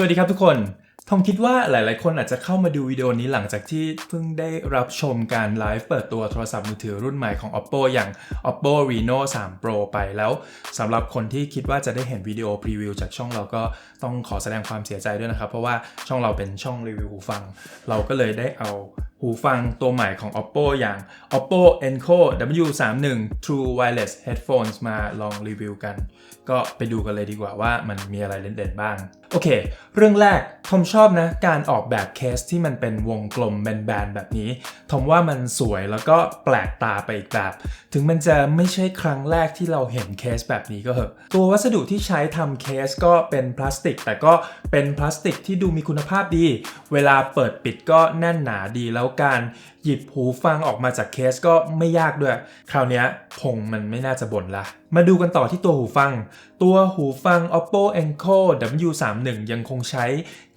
สวัสดีครับทุกคนทอมคิดว่าหลายๆ คนอาจจะเข้ามาดูวิดีโอนี้หลังจากที่เพิ่งได้รับชมการไลฟ์เปิดตัวโทรศัพท์มือถือรุ่นใหม่ของ Oppo อย่าง Oppo Reno 3 Pro ไปแล้วสำหรับคนที่คิดว่าจะได้เห็นวิดีโอพรีวิวจากช่องเราก็ต้องขอแสดงความเสียใจด้วยนะครับ เพราะว่าช่องเราเป็นช่องรีวิวหูฟัง เราก็เลยได้เอา หูฟังตัวใหม่ของ Oppo อย่าง Oppo Enco W31 True Wireless Headphones มาลองรีวิวกัน ก็ไปดูกันเลยดีกว่าว่ามันมีอะไรเด่นๆบ้าง โอเค เรื่องแรกทอมชอบนะ การออกแบบเคสที่มันเป็นวงกลมแบนๆแบบนี้ทอมว่ามันสวยแล้วก็แปลกตาไปอีกแบบ ถึงมันจะไม่ใช่ครั้งแรกที่เราเห็นเคสแบบนี้ก็เหอะ ตัววัสดุที่ใช้ทำเคสก็เป็นพลาสติก แต่ก็เป็นพลาสติกที่ดูมีคุณภาพดี เวลาเปิดปิดก็แน่นหนาดีแล้วการ หยิบหูฟังออกมาจากเคสก็ไม่ยากด้วย คราวนี้พงมันไม่น่าจะบ่นละ มาดูกันต่อที่ตัวหูฟัง ตัวหูฟัง Oppo Enco W31 ยังคงใช้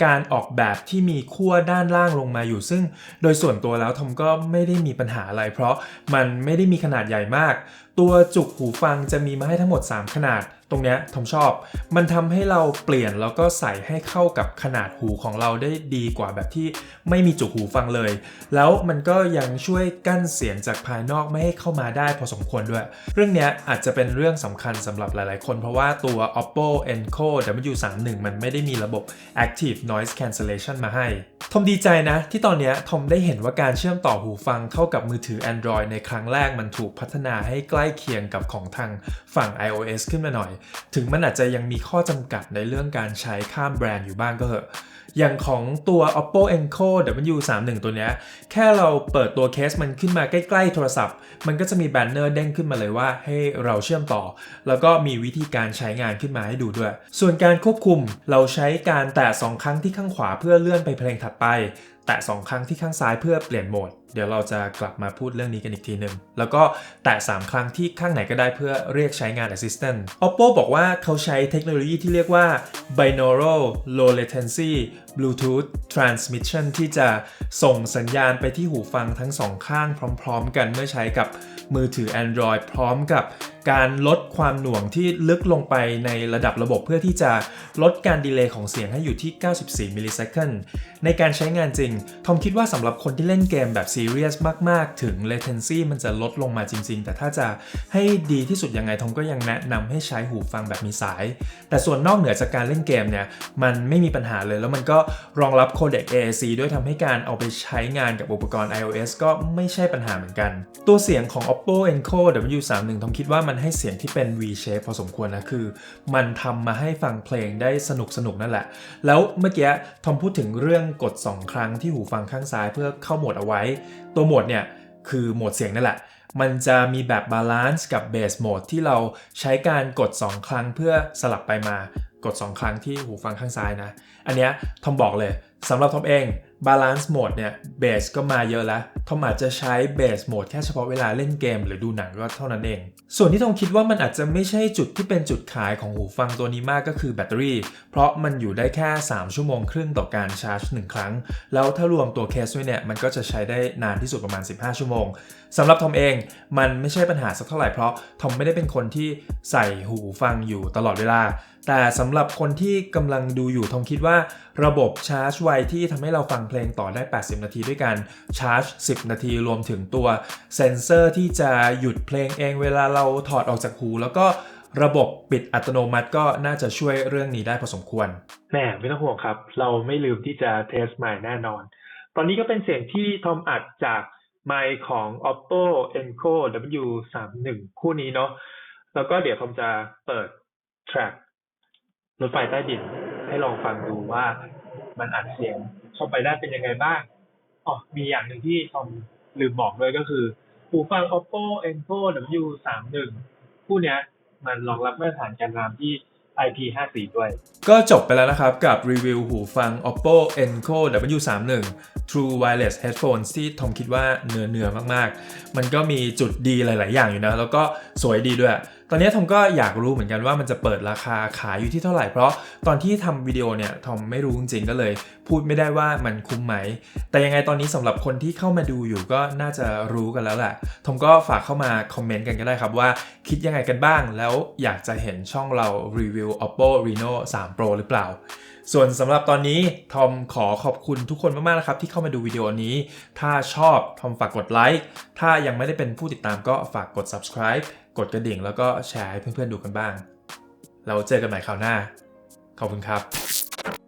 การออกแบบที่มีขั้วด้านล่างลงมาอยู่ ซึ่งโดยส่วนตัวแล้วทอมก็ไม่ได้มีปัญหาอะไร เพราะมันไม่ได้มีขนาดใหญ่มาก ตัวจุกหูฟังจะมีมาให้ทั้งหมด 3 ขนาดตรงเนี้ยทอมชอบ มันทำให้เราเปลี่ยนแล้วก็ใส่ให้เข้ากับขนาดหูของเราได้ดีกว่าแบบที่ไม่มีจุกหูฟังเลย แล้วมันก็ยังช่วยกั้นเสียงจากภายนอกไม่ให้เข้ามาได้พอสมควรด้วย เรื่องนี้อาจจะเป็นเรื่องสำคัญสำหรับหลายๆ คน เพราะว่าตัว Oppo Enco W31 มันไม่ได้มีระบบ Active Noise Cancellation มาให้ ทอมดีใจนะ ที่ตอนนี้ทอมได้เห็นว่าการเชื่อมต่อหูฟังเข้ากับมือถือ Android ในครั้งแรกมันถูกพัฒนาให้ใกล้เคียงกับของทางฝั่ง iOS ขึ้นมาหน่อย ถึงมันอาจจะยังมีข้อจำกัดในเรื่องการใช้ข้ามแบรนด์อยู่บ้างก็เหอะอย่างของตัว Oppo Enco W31 ตัวนี้แค่เราเปิดตัวเคสมันขึ้นมาใกล้ๆโทรศัพท์ มันก็จะมีแบนเนอร์เด้งขึ้นมาเลยว่าให้เราเชื่อมต่อ แล้วก็มีวิธีการใช้งานขึ้นมาให้ดูด้วย ส่วนการควบคุมเราใช้การแตะ2ครั้งที่ข้างขวาเพื่อเลื่อนไปเพลงถัดไปแตะ2ครั้งที่ข้างซ้ายเพื่อเปลี่ยนโหมด เดี๋ยวเราจะกลับมาพูดเรื่องนี้กันอีกทีหนึ่งแล้วก็แตะ3ครั้งที่ข้างไหนก็ได้เพื่อเรียกใช้งาน Assistant Oppo บอกว่าเขาใช้เทคโนโลยีที่เรียกว่า binaural low latency Bluetooth transmission ที่จะส่งสัญญาณไปที่หูฟังทั้งสองข้างพร้อม ๆ กันเมื่อใช้กับมือถือ Android พร้อมกับการลดความหน่วงที่ลึกลงไปในระดับระบบเพื่อที่จะลดการดีเลย์ของเสียงให้อยู่ที่ 94 มิลลิเซคันในการใช้งานจริง ทอมคิดว่าสำหรับคนที่เล่นเกมแบบซีเรียสมาก ๆ ถึง latency มันจะลดลงมาจริง ๆ แต่ถ้าจะให้ดีที่สุดยังไงทอมก็ยังแนะนำให้ใช้หูฟังแบบมีสาย แต่ส่วนนอกเหนือจากการเล่นเกมเนี่ย มันไม่มีปัญหาเลย แล้วมันก็รองรับโคเดก AAC ด้วยทำให้การเอาไปใช้งานกับอุปกรณ์ iOS ก็ไม่ใช่ปัญหาเหมือนกัน ตัวเสียงของ Oppo Enco W31 ทอมคิดว่ามันให้เสียงที่เป็น V shape พอสมควรนะคือ มันทำมาให้ฟังเพลงได้สนุกสนุกนั่นแหละ แล้วเมื่อกี้ทอมพูดถึงเรื่องกด 2 ครั้งที่หูฟังข้างซ้ายเพื่อเข้าโหมดเอาไว้ ตัวโหมดเนี่ยคือโหมดเสียงนั่นแหละ มันจะมีแบบบาลานซ์กับเบสโหมดที่เราใช้การกด 2 ครั้งเพื่อสลับไปมากด 2 ครั้งที่หูฟังข้างซ้ายนะ อันเนี้ยทอมบอกเลยสำหรับทอมเองบาลานซ์โหมดเนี่ยเบสก็มาเยอะแล้ว ทอมอาจจะใช้เบสโหมดแค่เฉพาะเวลาเล่นเกมหรือดูหนังก็เท่านั้นเอง ส่วนที่ทอมคิดว่ามันอาจจะไม่ใช่จุดที่เป็นจุดขายของหูฟังตัวนี้มากก็คือแบตเตอรี่ เพราะมันอยู่ได้แค่ 3 ชั่วโมงครึ่งต่อการชาร์จ 1 ครั้ง แล้วถ้ารวมตัวเคสด้วยเนี่ย มันก็จะใช้ได้นานที่สุดประมาณ 15 ชั่วโมงสำหรับทอมเองมันไม่ใช่ปัญหาสักเท่าไหร่เพราะทอมไม่ได้เป็นคนที่ใส่หูฟังอยู่ตลอดเวลา แต่สำหรับคนที่กำลังดูอยู่ทอมคิดว่าระบบชาร์จไวที่ทำให้เราฟังเพลงต่อได้ 80 นาทีด้วยกันชาร์จ 10 นาทีรวมถึงตัวเซนเซอร์ที่จะหยุดเพลงเองเวลาเราถอดออกจากหู แล้วก็ระบบปิดอัตโนมัติก็น่าจะช่วยเรื่องนี้ได้พอสมควรแหมไม่ต้องห่วงครับ เราไม่ลืมที่จะเทสใหม่แน่นอน ตอนนี้ก็เป็นเสียงที่ทอมอัดจากไมค์ของ Oppo Enco W31 คู่นี้เนาะแล้วก็เดี๋ยวทอมจะเปิด track รถไฟใต้ดินให้ลองฟังดูว่ามันอัดเสียงเข้าไปได้เป็นยังไงบ้างอ๋อมีอย่างหนึ่งที่ทอมลืมบอกด้วยก็คือหูฟัง Oppo Enco W31 คู่เนี้ยมันรองรับมาตรฐานการนำที่ IP54 ด้วย ก็จบไปแล้วนะครับกับรีวิวหูฟัง Oppo Enco W31 True Wireless Headphones ที่ทอมคิดว่าเนื้อเนื้อมากๆ มันก็มีจุดดีหลาย ๆ อย่างอยู่นะ แล้วก็สวยดีด้วย ตอนนี้ทอมก็อยากรู้เหมือนกันว่ามันจะเปิดราคาขายอยู่ที่เท่าไหร่ เพราะตอนที่ทำวิดีโอเนี่ยทอมไม่รู้จริงๆก็เลย พูดไม่ได้ว่ามันคุ้มไหม แต่ยังไงตอนนี้สำหรับคนที่เข้ามาดูอยู่ก็น่าจะรู้กันแล้วแหละทอมก็ฝากเข้ามาคอมเมนต์กันก็ได้ครับว่าคิดยังไงกันบ้าง แล้วอยากจะเห็นช่องเรารีวิว Oppo Reno 3 Pro หรือเปล่าส่วนสำหรับตอนนี้ทอมขอขอบคุณทุกคนมากๆนะครับที่เข้ามาดูวิดีโอนี้ ถ้าชอบทอมฝากกดไลค์ ถ้ายังไม่ได้เป็นผู้ติดตามก็ฝากกด subscribe กดกระดิ่งแล้วก็แชร์ให้เพื่อนๆดูกันบ้าง เราเจอกันใหม่คราวหน้า ขอบคุณครับ